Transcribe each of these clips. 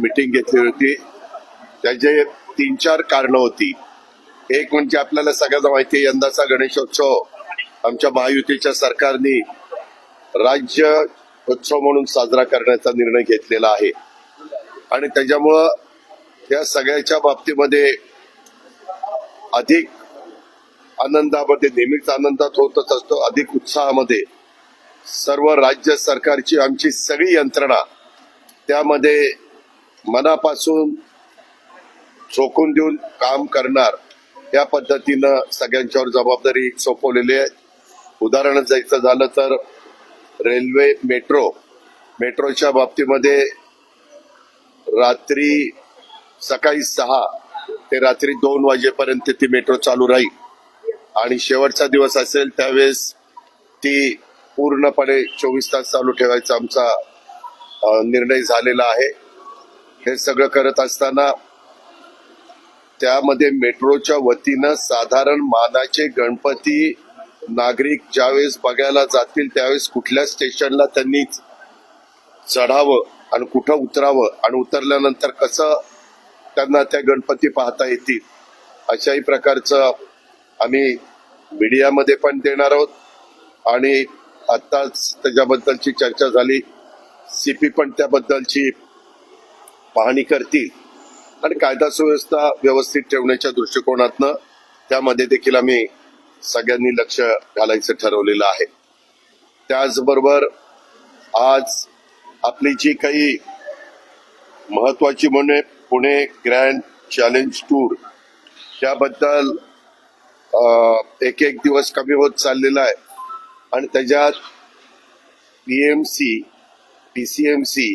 Meeting घेतली होती. त्याचे तीन चार कारणं होती. एक म्हणजे आपल्याला सगळ्यांना माहिती आहे यंदाचा गणेशोत्सव आमच्या महायुतीच्या सरकारने राज्य उत्सव म्हणून साजरा करण्याचा निर्णय घेतलेला आहे. आणि त्याच्यामुळं त्या सगळ्याच्या बाबतीमध्ये अधिक आनंदामध्ये नेहमीच आनंदात होतच असतो. अधिक उत्साहामध्ये सर्व राज्य सरकारची आमची सगळी यंत्रणा त्यामध्ये मनापासून झोकून देऊन काम करणार या पद्धतीनं सगळ्यांच्यावर जबाबदारी सोपवलेली आहे. उदाहरण जायचं झालं तर रेल्वे मेट्रो मेट्रोच्या बाबतीमध्ये रात्री सकाळी सहा ते रात्री दोन वाजेपर्यंत ती मेट्रो चालू राहील. आणि शेवटचा दिवस असेल त्यावेळेस ती पूर्णपणे चोवीस तास चालू ठेवायचा आमचा निर्णय झालेला आहे. हे सगळं करत असताना त्यामध्ये मेट्रोच्या वतीनं साधारण मानाचे गणपती नागरिक ज्यावेळेस बघायला जातील त्यावेळेस कुठल्या स्टेशनला त्यांनी चढावं आणि कुठं उतरावं आणि उतरल्यानंतर कसं त्यांना त्या गणपती पाहता येतील अशाही प्रकारचं आम्ही मीडियामध्ये पण देणार आहोत. आणि आत्ताच त्याच्याबद्दलची चर्चा झाली. सीपी पण त्याबद्दलची पाहणी करतील. आणि कायदा सुव्यवस्था व्यवस्थित ठेवण्याच्या दृष्टिकोनातनं त्यामध्ये देखील आम्ही सगळ्यांनी लक्ष घालायचं ठरवलेलं आहे. त्याचबरोबर आज आपली जी काही महत्वाची म्हणजे पुणे ग्रँड चॅलेंज टूर त्याबद्दल एक एक दिवस कमी होत चाललेला आहे. आणि त्याच्यात P M C P C M C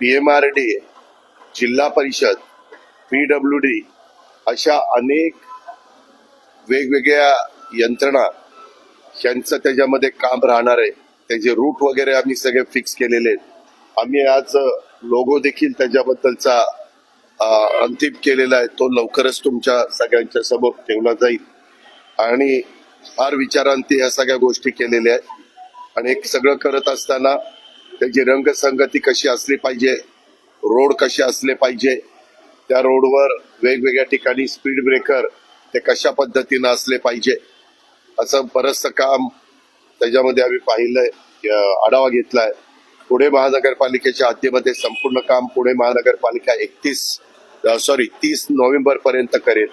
P M R D जिल्हा परिषद पीडब्ल्यू डी अशा अनेक वेगवेगळ्या यंत्रणा यांचं त्याच्यामध्ये काम राहणार आहे. त्याचे रूट वगैरे आम्ही सगळे फिक्स केलेले आहेत. आम्ही आज लोगो देखील त्याच्याबद्दलचा अंतिम केलेला आहे. तो लवकरच तुमच्या सगळ्यांच्या समोर ठेवला जाईल. आणि फार विचारांती या सगळ्या गोष्टी केलेल्या आहेत. आणि एक सगळं करत असताना त्याची रंगसंगती कशी असली पाहिजे रोड कसे असले पाहिजे त्या रोडवर वेगवेगळ्या ठिकाणी स्पीड ब्रेकर ते कशा पद्धतीनं असले पाहिजे असं बरंचसं काम त्याच्यामध्ये आम्ही पाहिलंय आढावा घेतलाय. पुणे महानगरपालिकेच्या हद्दीमध्ये संपूर्ण काम पुणे महानगरपालिका एकतीस सॉरी तीस नोव्हेंबर पर्यंत करेल.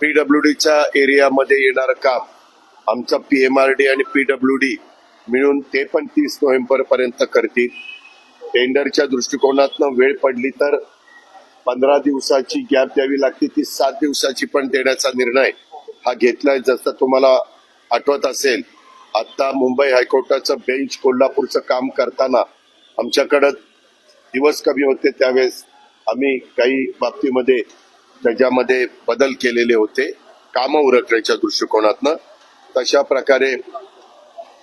पीडब्ल्यू डीच्या एरियामध्ये येणारं काम आमचं पीएमआरडी आणि पीडब्ल्यू डी मिळून ते पण तीस नोव्हेंबर पर्यंत करतील. टेंडरच्या दृष्टिकोनातनं वेळ पडली तर पंधरा दिवसाची गॅप द्यावी लागते. ती सात दिवसाची पण देण्याचा निर्णय हा घेतलाय. जसं तुम्हाला आठवत असेल आता मुंबई हायकोर्टाचं बेंच कोल्हापूरचं काम करताना आमच्याकडं दिवस कमी होते. त्यावेळेस आम्ही काही बाबतीमध्ये त्याच्यामध्ये बदल केलेले होते. कामं उरकण्याच्या दृष्टिकोनातनं. तशा प्रकारे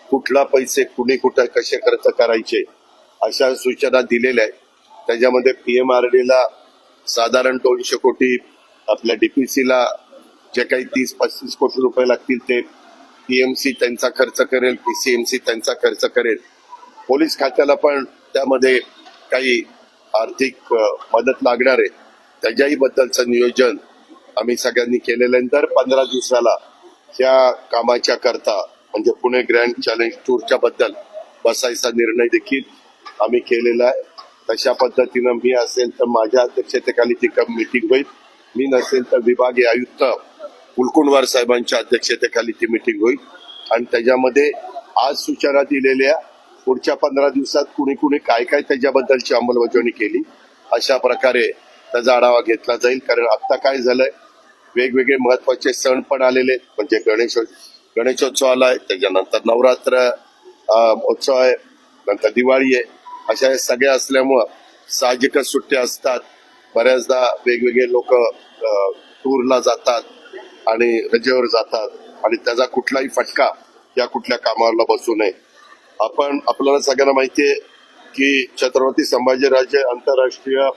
कुठला पैसे कुणी कुठं कसे खर्च करायचे अशा सूचना दिलेल्या आहेत. त्याच्यामध्ये पी एम आर डीला साधारण दोनशे कोटी आपल्या डीपीसीला जे काही तीस पस्तीस कोटी रुपये लागतील ते पीएमसी त्यांचा खर्च करेल पीसीएमसी त्यांचा खर्च करेल. पोलीस खात्याला पण त्यामध्ये काही आर्थिक मदत लागणार आहे. त्याच्याही बद्दलचं नियोजन आम्ही सगळ्यांनी केलेलं आहे. तर पंधरा दिवसाला त्या कामाच्या करता म्हणजे पुणे ग्रँड चॅलेंज टूरच्या बद्दल बसायचा निर्णय देखील आम्ही केलेला आहे. तशा पद्धतीनं मी असेल तर माझ्या अध्यक्षतेखाली ती मीटिंग होईल मी नसेल तर विभागीय आयुक्त कुलकुंडवार साहेबांच्या अध्यक्षतेखाली ती मीटिंग होईल. आणि त्याच्यामध्ये आज सूचना दिलेल्या पुढच्या पंधरा दिवसात कुणी कुणी काय काय त्याच्याबद्दलची अंमलबजावणी केली अशा प्रकारे त्याचा आढावा घेतला जाईल. कारण आत्ता काय झालंय वेगवेगळे महत्त्वाचे सण पण आलेले म्हणजे गणेश गणेशोत्सव आलाय त्याच्यानंतर नवरात्र उत्सव आहे नंतर दिवाळी आहे. अशा सगळ्या असल्यामुळं साहजिकच सुट्ट्या असतात. बऱ्याचदा वेगवेगळे लोक टूरला जातात आणि रजेवर जातात आणि त्याचा कुठलाही फटका या कुठल्या कामाला बसू नये. आपण आपल्याला सगळ्यांना माहितीये की छत्रपती संभाजीराजे आंतरराष्ट्रीय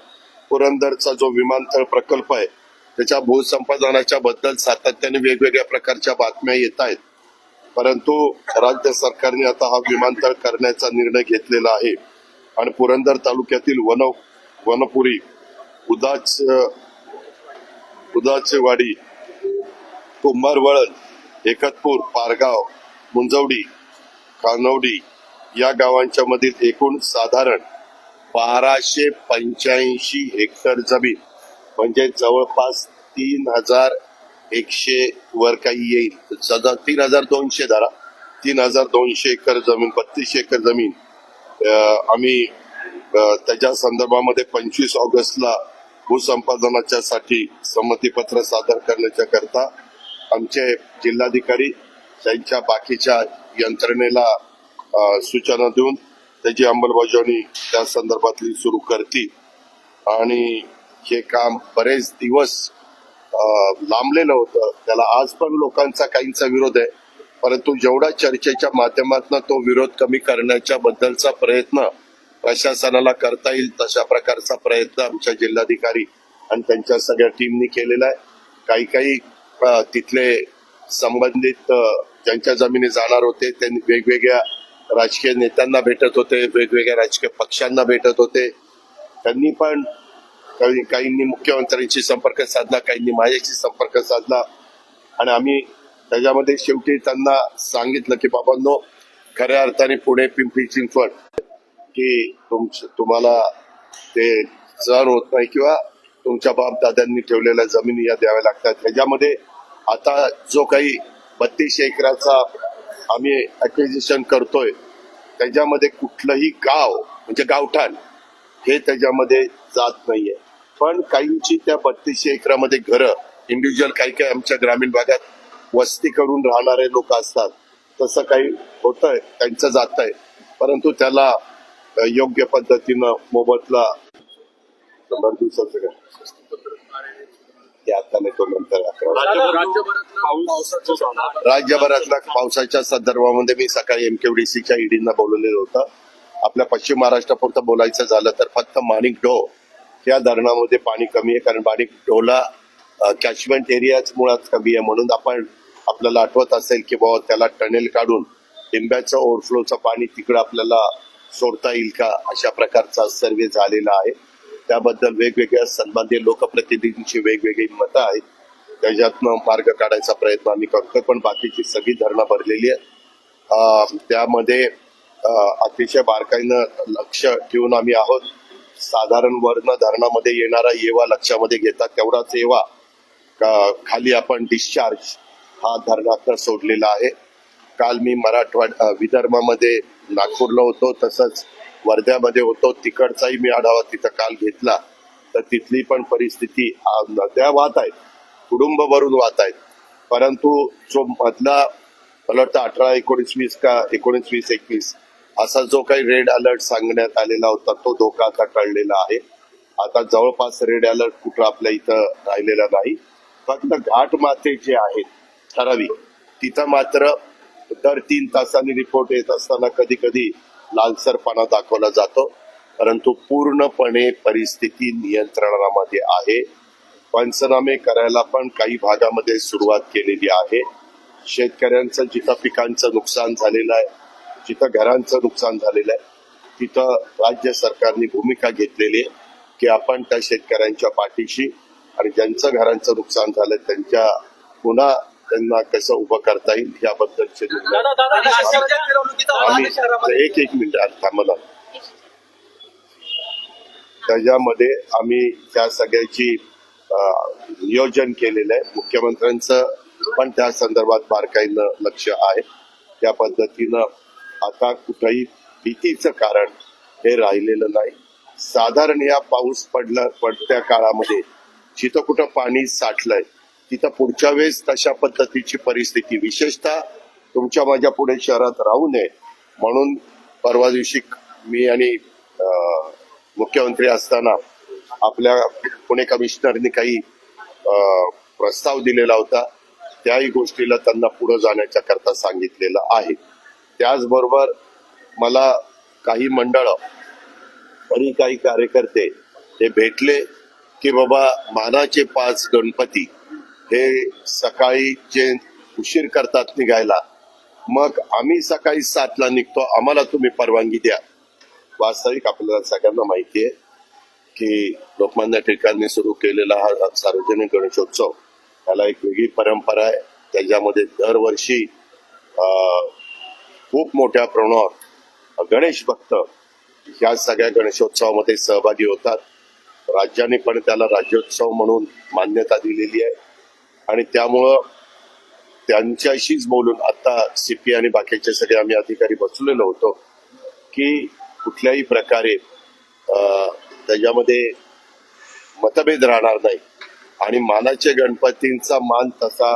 पुरंदरचा जो विमानतळ प्रकल्प आहे त्याच्या भूसंपादनाच्या बद्दल सातत्याने वेगवेगळ्या प्रकारच्या बातम्या येत आहेत. परंतु राज्य सरकारने आता हा विमानतळ करण्याचा निर्णय घेतलेला आहे. आणि पुरंदर तालुक्यातील वन वनपुरी उदाच उदाचवाडी कुंभारवळण एकतपूर पारगाव मुंजवडी कानवडी या गावांच्या मधील एकूण साधारण बाराशे पंच्याऐंशी हेक्टर जमीन म्हणजे जवळपास तीन हजार एकशे वर काही येईल. सदा तीन हजार दोनशे धरा. तीन हजार दोनशे एकर जमीन बत्तीस एकर जमीन. आम्ही त्याच्या संदर्भामध्ये पंचवीस ऑगस्टला भूसंपादनाच्या साठी संमतीपत्र सादर करण्याच्या करता आमचे जिल्हाधिकारी त्यांच्या बाकीच्या यंत्रणेला सूचना देऊन त्याची अंमलबजावणी त्या संदर्भातली सुरू करतील. आणि हे काम बरेच दिवस लांबलेलं होतं. त्याला आज पण लोकांचा काहींचा विरोध आहे. परंतु जेवढा चर्चेच्या माध्यमातून तो विरोध कमी करण्याच्या बद्दलचा प्रयत्न प्रशासनाला करता येईल तशा प्रकारचा प्रयत्न आमच्या जिल्हाधिकारी आणि त्यांच्या सगळ्या टीमनी केलेला आहे. काही काही तिथले संबंधित ज्यांच्या जमिनी जाणार होते त्यांनी वेगवेगळ्या राजकीय नेत्यांना भेटत होते वेगवेगळ्या राजकीय पक्षांना भेटत होते. त्यांनी पण काही काहींनी मुख्यमंत्र्यांशी संपर्क साधला काहींनी माझ्याशी संपर्क साधला. आणि आम्ही त्याच्यामध्ये शेवटी त्यांना सांगितलं की बाबांनो खऱ्या अर्थाने पुणे पिंपरी चिंचवड की तुमच तुम्हाला ते सहन होत नाही किंवा तुमच्या बाप दादांनी ठेवलेल्या जमिनी या द्याव्या लागतात. ह्याच्यामध्ये आता जो काही बत्तीस एकराचा आम्ही अक्विजिशन करतोय त्याच्यामध्ये कुठलंही गाव म्हणजे गावठाण हे त्याच्यामध्ये जात नाहीये. पण काहींची त्या बत्तीसशे एकरामध्ये घरं इंडिव्हिज्युअल काही काही आमच्या ग्रामीण भागात वस्ती करून राहणारे लोक असतात. तसं काही होतंय त्यांचं जात आहे परंतु त्याला योग्य पद्धतीनं मोबदला शंभर दिवसाचं काय ते आता नाही तो नंतर राज्यभरातल्या पावसाच्या संदर्भामध्ये मी सकाळी एमकेडीसीच्या ईडींना बोलवलेलं होतं. आपल्या पश्चिम महाराष्ट्रापुरतं बोलायचं झालं तर फक्त माणिक डो या धरणामध्ये पाणी कमी आहे कारण माणिक डोला कॅचमेंट एरियाच मुळात कमी आहे म्हणून आपण आपल्याला आठवत असेल की बाबा त्याला टनेल काढून लिंब्याचं ओव्हरफ्लोचं पाणी तिकडं आपल्याला सोडता येईल का अशा प्रकारचा सर्वे झालेला आहे. त्याबद्दल वेगवेगळ्या सन्मान्य लोकप्रतिनिधींची वेगवेगळी मतं आहेत. त्याच्यातनं मार्ग काढायचा प्रयत्न आम्ही करतो पण बाकीची सगळी धरणं भरलेली आहेत. त्यामध्ये अतिशय बारकाईनं लक्ष ठेवून आम्ही आहोत. साधारण वर्ण धरणामध्ये येणारा येवा लक्षामध्ये घेतात. तेवढाच येवा का- खाली आपण डिस्चार्ज हा धरणातनं सोडलेला आहे. काल मी मराठवाड विदर्भामध्ये नागपूरला होतो तसंच वर्ध्यामध्ये होतो. तिकडचाही मी आढावा तिथं काल घेतला. तर तिथली पण परिस्थिती नद्या वाहत आहेत कुटुंब भरून वाहत आहेत. परंतु जो मधला मला वाटतं अठरा एकोणीस वीस का एकोणीस वीस एकवीस असा जो काही रेड अलर्ट सांगण्यात आलेला होता तो धोका आता कळलेला आहे. आता जवळपास रेड अलर्ट कुठं आपल्या इथं राहिलेला नाही. फक्त घाट माते जे आहेत ठराविक तिथं मात्र दर तीन तासांनी रिपोर्ट येत असताना कधी कधी लालसरपणा दाखवला जातो. परंतु पूर्णपणे परिस्थिती नियंत्रणामध्ये आहे. पंचनामे करायला पण काही भागामध्ये सुरुवात केलेली आहे. शेतकऱ्यांचं जिथं पिकांचं नुकसान झालेलं आहे जिथं घरांचं नुकसान झालेलं आहे तिथं राज्य सरकारने भूमिका घेतलेली आहे की आपण त्या शेतकऱ्यांच्या पाठीशी आणि ज्यांचं घरांचं नुकसान झालं त्यांच्या पुन्हा त्यांना कसं उभं करता येईल याबद्दलचे आम्ही एक एक मिनिट थांबला त्याच्यामध्ये आम्ही त्या सगळ्याची नियोजन केलेलं आहे. मुख्यमंत्र्यांचं पण त्या संदर्भात बारकाईनं लक्ष आहे. त्या पद्धतीनं आता कुठंही भीतीचं कारण हे राहिलेलं नाही. साधारण या पाऊस पडला पडत्या काळामध्ये जिथं कुठं पाणी साठलंय तिथं पुढच्या वेळेस तशा पद्धतीची परिस्थिती विशेषतः तुमच्या माझ्या पुणे शहरात राहू नये. म्हणून परवा दिवशी मी आणि मुख्यमंत्री असताना आपल्या पुणे कमिशनरनी काही प्रस्ताव दिलेला होता. त्याही गोष्टीला त्यांना पुढे जाण्याच्या करता सांगितलेलं आहे. त्याचबरोबर मला काही मंडळ आणि काही कार्यकर्ते हे भेटले की बाबा मानाचे पाच गणपती हे सकाळी जे उशीर करतात निघायला मग आम्ही सकाळी सातला निघतो. आम्हाला तुम्ही परवानगी द्या. वास्तविक आपल्याला सगळ्यांना माहिती आहे की लोकमान्य टिळकांनी सुरू केलेला हा सार्वजनिक गणेशोत्सव त्याला एक वेगळी परंपरा आहे. त्याच्यामध्ये दरवर्षी खूप मोठ्या प्रमाणावर गणेश भक्त ह्या सगळ्या गणेशोत्सवामध्ये सहभागी होतात. राज्याने पण त्याला राज्योत्सव म्हणून मान्यता दिलेली आहे. आणि त्यामुळं त्यांच्याशीच बोलून आता सीपी आणि बाकीचे सगळे आम्ही अधिकारी बसलेलो होतो की कुठल्याही प्रकारे त्याच्यामध्ये मतभेद राहणार नाही. आणि मानाचे गणपतींचा मान तसा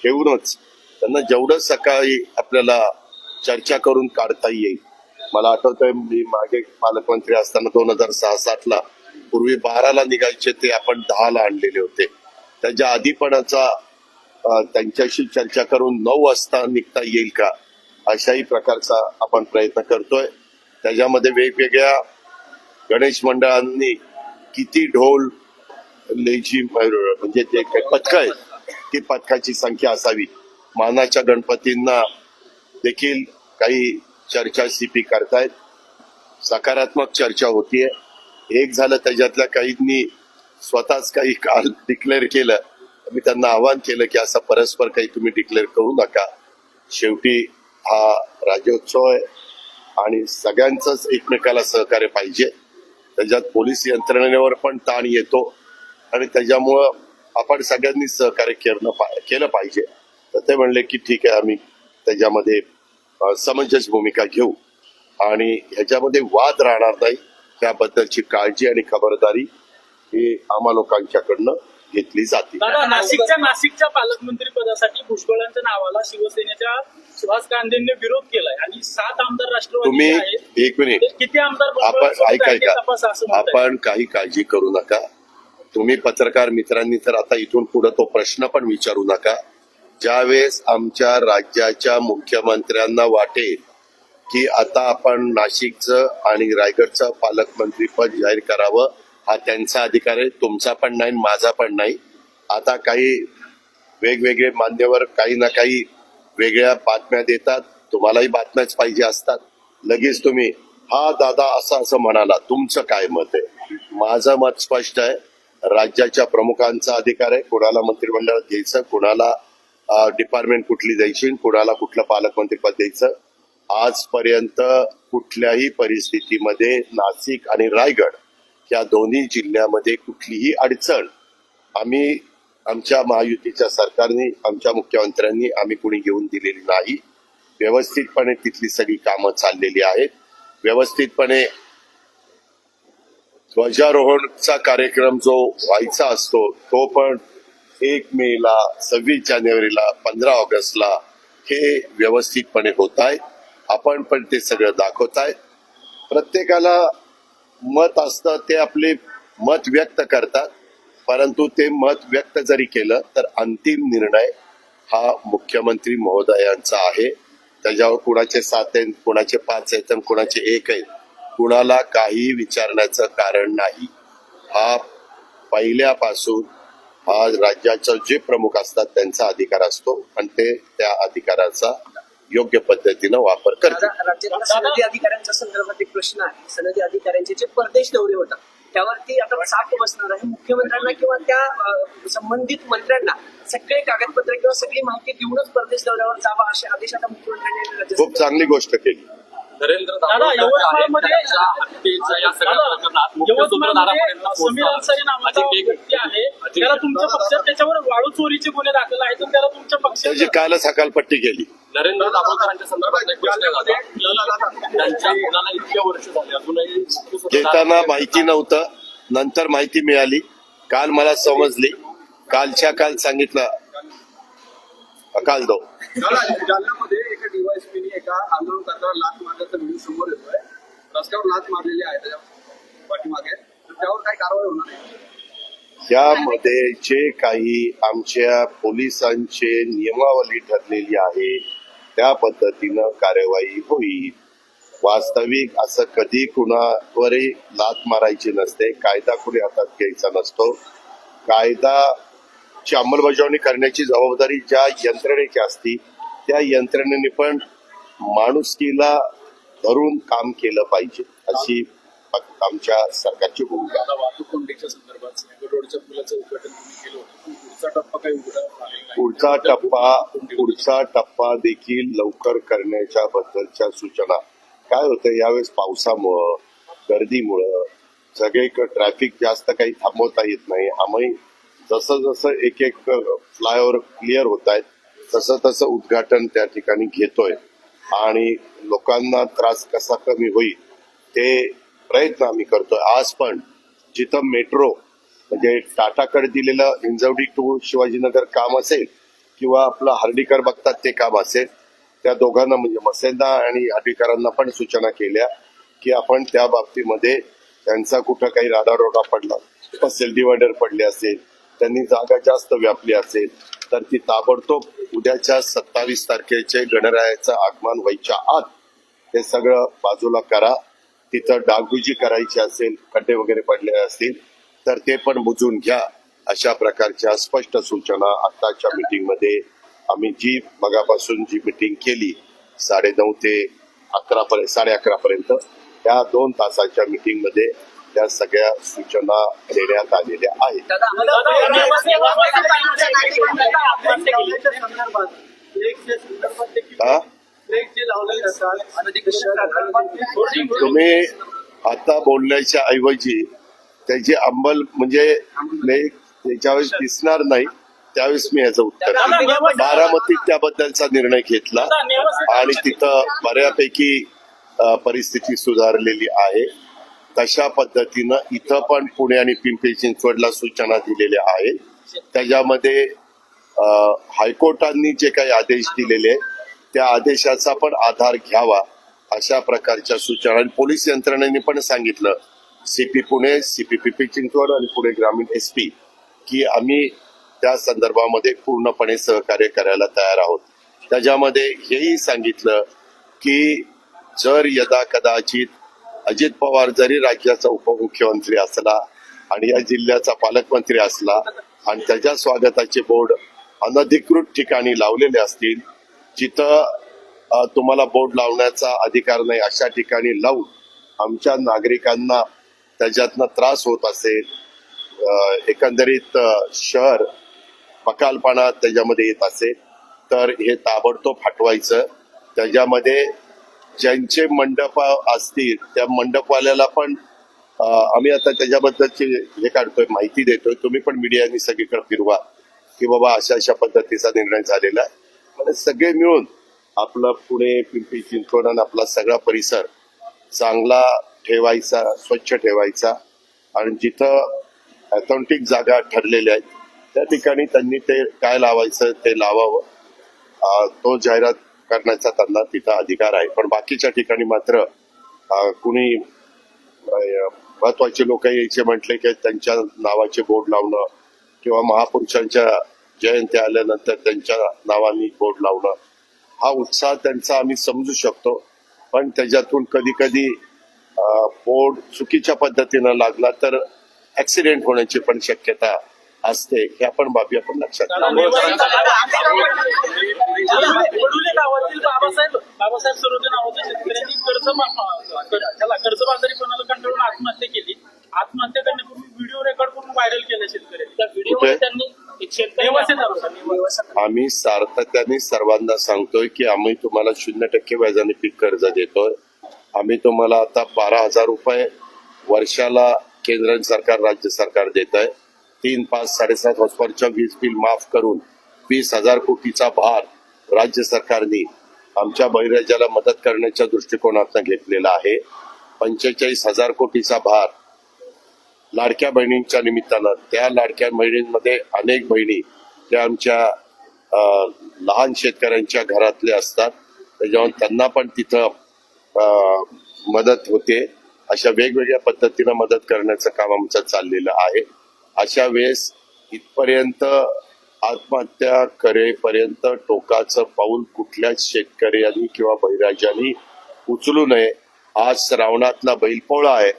ठेवूनच त्यांना जेवढं सकाळी आपल्याला चर्चा करून काढता येईल. मला आठवतंय मी मागे पालकमंत्री असताना दोन हजार सहा सातला पूर्वी बाराला निघायचे ते आपण दहाला आणलेले होते. त्याच्या आधीपणाचा त्यांच्याशी चर्चा करून नऊ वाजता निघता येईल का अशाही प्रकारचा आपण प्रयत्न करतोय. त्याच्यामध्ये वेगवेगळ्या गणेश मंडळांनी किती ढोल लेझी म्हणजे जे काही पथकं आहेत ती पथकाची संख्या असावी. मानाच्या गणपतींना देखील काही चर्चा सीपी करतायत. सकारात्मक चर्चा होतीये. एक झालं त्याच्यातल्या काहींनी स्वतःच काही काल डिक्लेअर केलं. मी त्यांना आवाहन केलं की असं परस्पर काही तुम्ही डिक्लेअर करू नका. शेवटी हा राज्योत्सव आहे आणि सगळ्यांचंच एकमेकाला सहकार्य पाहिजे. त्याच्यात पोलीस यंत्रणेवर पण ताण येतो आणि त्याच्यामुळं आपण सगळ्यांनी सहकार्य केलं पा- केलं पाहिजे. तर ते म्हणले की ठीक आहे आम्ही त्याच्यामध्ये समंजस भूमिका घेऊ. आणि ह्याच्यामध्ये वाद राहणार नाही. त्याबद्दलची काळजी आणि खबरदारी ही आम्हा लोकांच्याकडनं घेतली जाते. दादा नाशिकच्या नाशिकच्या पालकमंत्री पदासाठी भुजबळांच्या नावाला शिवसेनेच्या सुहास गांधींनी विरोध केलाय आणि सात आमदार राष्ट्रवादी तुम्ही आहेत एक मिनिट. किती आमदार आपण भुजबळांसोबत ऐका आहेत ऐका. तपासा असं म्हणत आहेत. आपण काही काळजी करू नका. तुम्ही पत्रकार मित्रांनी तर आता इथून पुढे तो प्रश्न पण विचारू नका. ज्यावेळेस आमच्या राज्याच्या मुख्यमंत्र्यांना वाटेल की आता आपण नाशिकचं आणि रायगडचं पालकमंत्री पद जाहीर करावं हा त्यांचा अधिकार आहे तुमचा पण नाही माझा पण नाही. आता काही वेगवेगळे मान्यवर काही ना काही वेगळ्या बातम्या देतात तुम्हालाही बातम्याच पाहिजे असतात. लगेच तुम्ही हा दादा असं असं म्हणाला तुमचं काय मत आहे? माझं मत स्पष्ट आहे राज्याच्या प्रमुखांचा अधिकार आहे कुणाला मंत्रिमंडळात घ्यायचं कुणाला डिपार्टमेंट कुठली द्यायची कुणाला कुठलं पालकमंत्रीपद द्यायचं. आजपर्यंत कुठल्याही परिस्थितीमध्ये नाशिक आणि रायगड या दोन्ही जिल्ह्यामध्ये कुठलीही अडचण आम्ही आमच्या महायुतीच्या सरकारने आमच्या मुख्यमंत्र्यांनी आम्ही कुणी घेऊन दिलेली नाही. व्यवस्थितपणे तिथली सगळी कामं चाललेली आहेत. व्यवस्थितपणे ध्वजारोहणचा कार्यक्रम जो व्हायचा असतो तो पण एक मेला सव्वीस जानेवारीला पंधरा ऑगस्टला हे व्यवस्थितपणे होत आहे. आपण पण ते सगळं दाखवत आहे. प्रत्येकाला मत असतं ते आपले मत व्यक्त करतात. परंतु ते मत व्यक्त जरी केलं तर अंतिम निर्णय हा मुख्यमंत्री महोदयांचा आहे. त्याच्यावर कुणाचे सात आहेत कुणाचे पाच आहेत आणि कुणाचे एक आहेत कुणाला काही विचारण्याचं कारण नाही. हा पहिल्यापासून हा राज्याचं जे प्रमुख असतात त्यांचा अधिकार असतो. आणि ते त्या अधिकाराचा योग्य पद्धतीनं वापर करतात सनदी अधिकाऱ्यांच्या संदर्भात एक प्रश्न आहे. सनदी अधिकाऱ्यांचे जे परदेश दौरे होतात त्यावरती आता साठ बसणार आहे. मुख्यमंत्र्यांना किंवा त्या संबंधित मंत्र्यांना सगळे कागदपत्र किंवा सगळी माहिती देऊनच परदेश दौऱ्यावर जावा असे आदेश आता मुख्यमंत्र्यांनी खूप चांगली गोष्ट केली. नरेंद्र पक्षात त्याच्यावर वाळू चोरीचे गुन्हे दाखल आहेत आणि त्याला तुमच्या त्याची पक्षात कालच हकालपट्टी केली. नरेंद्र दाभोळकरांच्या संदर्भात त्यांच्या मुलाला इतके वर्ष झाले अजूनही घेताना माहिती नव्हतं. नंतर माहिती मिळाली. काल मला समजली. कालच्या काल सांगितलं काल दो. जालन्यामध्ये एका डीवायसपीने एका आंदोलन करताना लाच मारल्याचा व्हिडिओ समोर येतोय. रस्त्यावर लाच मारलेली आहे त्याच्या पाठीमागे. तर त्यावर काही कारवाई होणार नाही यामध्ये जे काही आमच्या पोलिसांचे नियमावली ठरलेली आहे त्या पद्धतीनं कार्यवाही होईल. वास्तविक असं कधी कुणावरही लात मारायची नसते. कायदा कुणी हातात घ्यायचा नसतो. कायदाची अंमलबजावणी करण्याची जबाबदारी ज्या यंत्रणेची असती त्या यंत्रणेने पण माणुसकीला धरून काम केलं पाहिजे अशी आमच्या सरकारची भूमिका पुढचा टप्पा. पुढचा टप्पा देखील लवकर करण्याच्या बद्दलच्या सूचना काय होतं यावेळेस पावसामुळं गर्दीमुळं सगळीकडे ट्रॅफिक जास्त काही थांबवता येत नाही. आम्ही जसं जसं एक एक फ्लायओव्हर क्लिअर होत आहेत तसं तसं उद्घाटन त्या ठिकाणी घेतोय. आणि लोकांना त्रास कसा कमी होईल ते प्रयत्न आम्ही करतोय. आज पण जिथं मेट्रो म्हणजे टाटाकडे दिलेलं हिंजवडी टू शिवाजीनगर काम असेल किंवा आपलं हर्डीकर बघतात ते काम असेल त्या दोघांना म्हणजे मसेंदा आणि हर्डीकरांना पण सूचना केल्या की आपण त्या बाबतीमध्ये त्यांचा कुठं काही राडारोडा पडला असेल डिवायडर पडले असेल त्यांनी जागा जास्त व्यापली असेल तर ती ताबडतोब उद्याच्या सत्तावीस तारखेचे गणरायाचं आगमन व्हायच्या आत हे सगळं बाजूला करा. तिथं डागडुजी करायची असेल खड्डे वगैरे पडले असतील तर ते पण बुजून घ्या अशा प्रकारच्या स्पष्ट सूचना आताच्या मीटिंगमध्ये आम्ही जी मगापासून जी मीटिंग केली साडे नऊ ते अकरा पर्यंत साडे अकरा पर्यंत त्या दोन तासाच्या मीटिंगमध्ये त्या सगळ्या सूचना देण्यात आलेल्या आहेत. तुम्ही आता बोलण्याच्या ऐवजी त्याची अंमल म्हणजे ले- त्याच्यावेळेस दिसणार नाही त्यावेळेस मी याचं उत्तर. बारामतीत त्याबद्दलचा निर्णय घेतला आणि तिथं बऱ्यापैकी परिस्थिती सुधारलेली आहे. तशा पद्धतीनं इथं पण पुणे आणि पिंपरी चिंचवडला सूचना दिलेल्या आहेत. त्याच्यामध्ये हायकोर्टांनी जे काही आदेश दिलेले त्या आदेशाचा पण आधार घ्यावा अशा प्रकारच्या सूचना. आणि पोलीस यंत्रणेने पण सांगितलं सीपी पुणे सीपी पिंपी चिंचवड आणि पुणे ग्रामीण एस पी की आम्ही त्या संदर्भामध्ये पूर्णपणे सहकार्य करायला तयार आहोत. त्याच्यामध्ये हेही सांगितलं की जर यदा कदाचित अजित पवार जरी राज्याचा उपमुख्यमंत्री असला आणि या जिल्ह्याचा पालकमंत्री असला आणि त्याच्या स्वागताचे बोर्ड अनधिकृत ठिकाणी लावलेले असतील जिथं तुम्हाला बोर्ड लावण्याचा अधिकार नाही अशा ठिकाणी लावून आमच्या नागरिकांना त्याच्यातनं त्रास होत असेल एकंदरीत शहर पकालपणा त्याच्यामध्ये येत असेल तर हे ताबडतोब हटवायचं. त्याच्यामध्ये ज्यांचे मंडप असतील त्या मंडपवाल्याला पण आम्ही आता त्याच्याबद्दलची हे काढतोय माहिती देतोय. तुम्ही पण मीडियानी सगळीकडे फिरवा की बाबा अशा अशा पद्धतीचा निर्णय झालेला आहे. आणि सगळे मिळून आपलं पुणे पिंपरी चिंचवड आणि आपला सगळा परिसर चांगला ठेवायचा स्वच्छ ठेवायचा. आणि जिथं अथॉन्टिक जागा ठरलेल्या आहेत त्या ठिकाणी त्यांनी ते काय लावायचं ते लावावं. तो जाहिरात करण्याचा त्यांना तिथं अधिकार आहे. पण बाकीच्या ठिकाणी मात्र कुणी महत्त्वाचे लोक यायचे म्हटले की त्यांच्या नावाचे बोर्ड लावणं किंवा महापुरुषांच्या जयंती आल्यानंतर त्यांच्या नावाने बोर्ड लावणं हा उत्साह त्यांचा आम्ही समजू शकतो. पण त्याच्यातून कधी कधी बोर्ड चुकीच्या पद्धतीनं लागला तर ऍक्सिडेंट होण्याची पण शक्यता असते ह्या पण बाबी आपण लक्षात घ्यावं. वडुले गावातील बाबासाहेब बाबासाहेब सरोदे नावाच्या शेतकऱ्यांनी कर्ज मा- कर- त्याला कर्जबाजारीपणाला कंटाळून आत्महत्या केली आत्महत्या करण्यापूर्वी व्हिडिओ रेकॉर्ड करून व्हायरल केला शेतकऱ्यांनी त्या व्हिडिओमध्ये कुठे? त्यांनी एक शेतकरी निवासी दारोडा, निवासी. आम्ही सातत्याने सर्वांना सांगतोय की आम्ही तुम्हाला शून्य टक्के व्याजाने पीक कर्ज देतोय आम्ही तुम्हाला आता बारा हजार रुपये वर्षाला केंद्र सरकार राज्य सरकार देत आहे तीन पाच साडेसात हॉस्पॉटच्या वीज बिल माफ करून वीस हजार कोटीचा भार राज्य सरकारने आमच्या बहिराजाला मदत करण्याच्या दृष्टिकोनातून घेतलेला आहे. पंचेचाळीस हजार कोटीचा भार लाडक्या बहिणींच्या निमित्तानं. त्या लाडक्या बहिणींमध्ये अनेक बहिणी त्या आमच्या लहान शेतकऱ्यांच्या घरातले असतात. त्याच्यामुळे त्यांना पण तिथं मदत होते. अशा वेगवेगळ्या पद्धतीनं मदत करण्याचं काम आमचं चाललेलं आहे. अशा वेळेस इथपर्यंत आत्महत्या करेपर्यंत टोकाचं पाऊल कुठल्याच शेतकऱ्यांनी किंवा बहिराजांनी उचलू नये. आज श्रावणातला बैलपोळा आहे.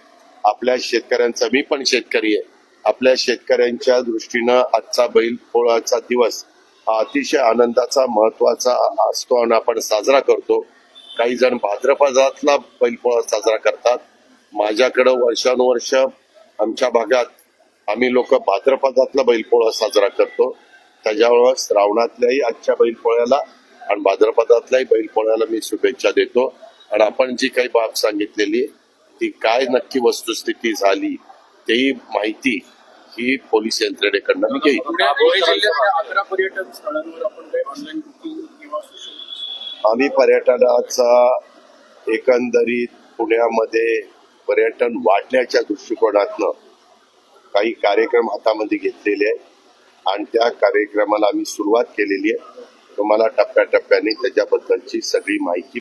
आपल्या शेतकऱ्यांचा मी पण शेतकरी आहे. आपल्या शेतकऱ्यांच्या दृष्टीनं आजचा बैलपोळाचा दिवस हा अतिशय आनंदाचा महत्त्वाचा असतो आणि आपण साजरा करतो. काही जण भाद्रपदातला बैलपोळा साजरा करतात. माझ्याकडं वर्षानुवर्ष आमच्या भागात आम्ही लोक भाद्रपदातला बैलपोळा साजरा करतो. त्याच्यामुळं श्रावणातल्याही आजच्या बैलपोळ्याला आणि भाद्रपदातल्याही बैलपोळ्याला मी शुभेच्छा देतो. आणि आपण जी काही बाब सांगितलेली ती काय नक्की वस्तुस्थिती झाली तेही माहिती ही पोलीस यंत्रणेकडनं मी घेईल पुणे जिल्ह्यातल्या अकरा पर्यटन स्थळांवर आपण काही ऑनलाईन बुकिंग किंवा social आम्ही पर्यटनाचा एकंदरीत पुण्यामध्ये पर्यटन वाढण्याच्या दृष्टिकोनातनं काही कार्यक्रम हातामध्ये घेतलेले आहेत. आणि त्या कार्यक्रमाला आम्ही सुरुवात केलेली आहे. तुम्हाला टप्प्याटप्प्याने त्याच्याबद्दलची सगळी माहिती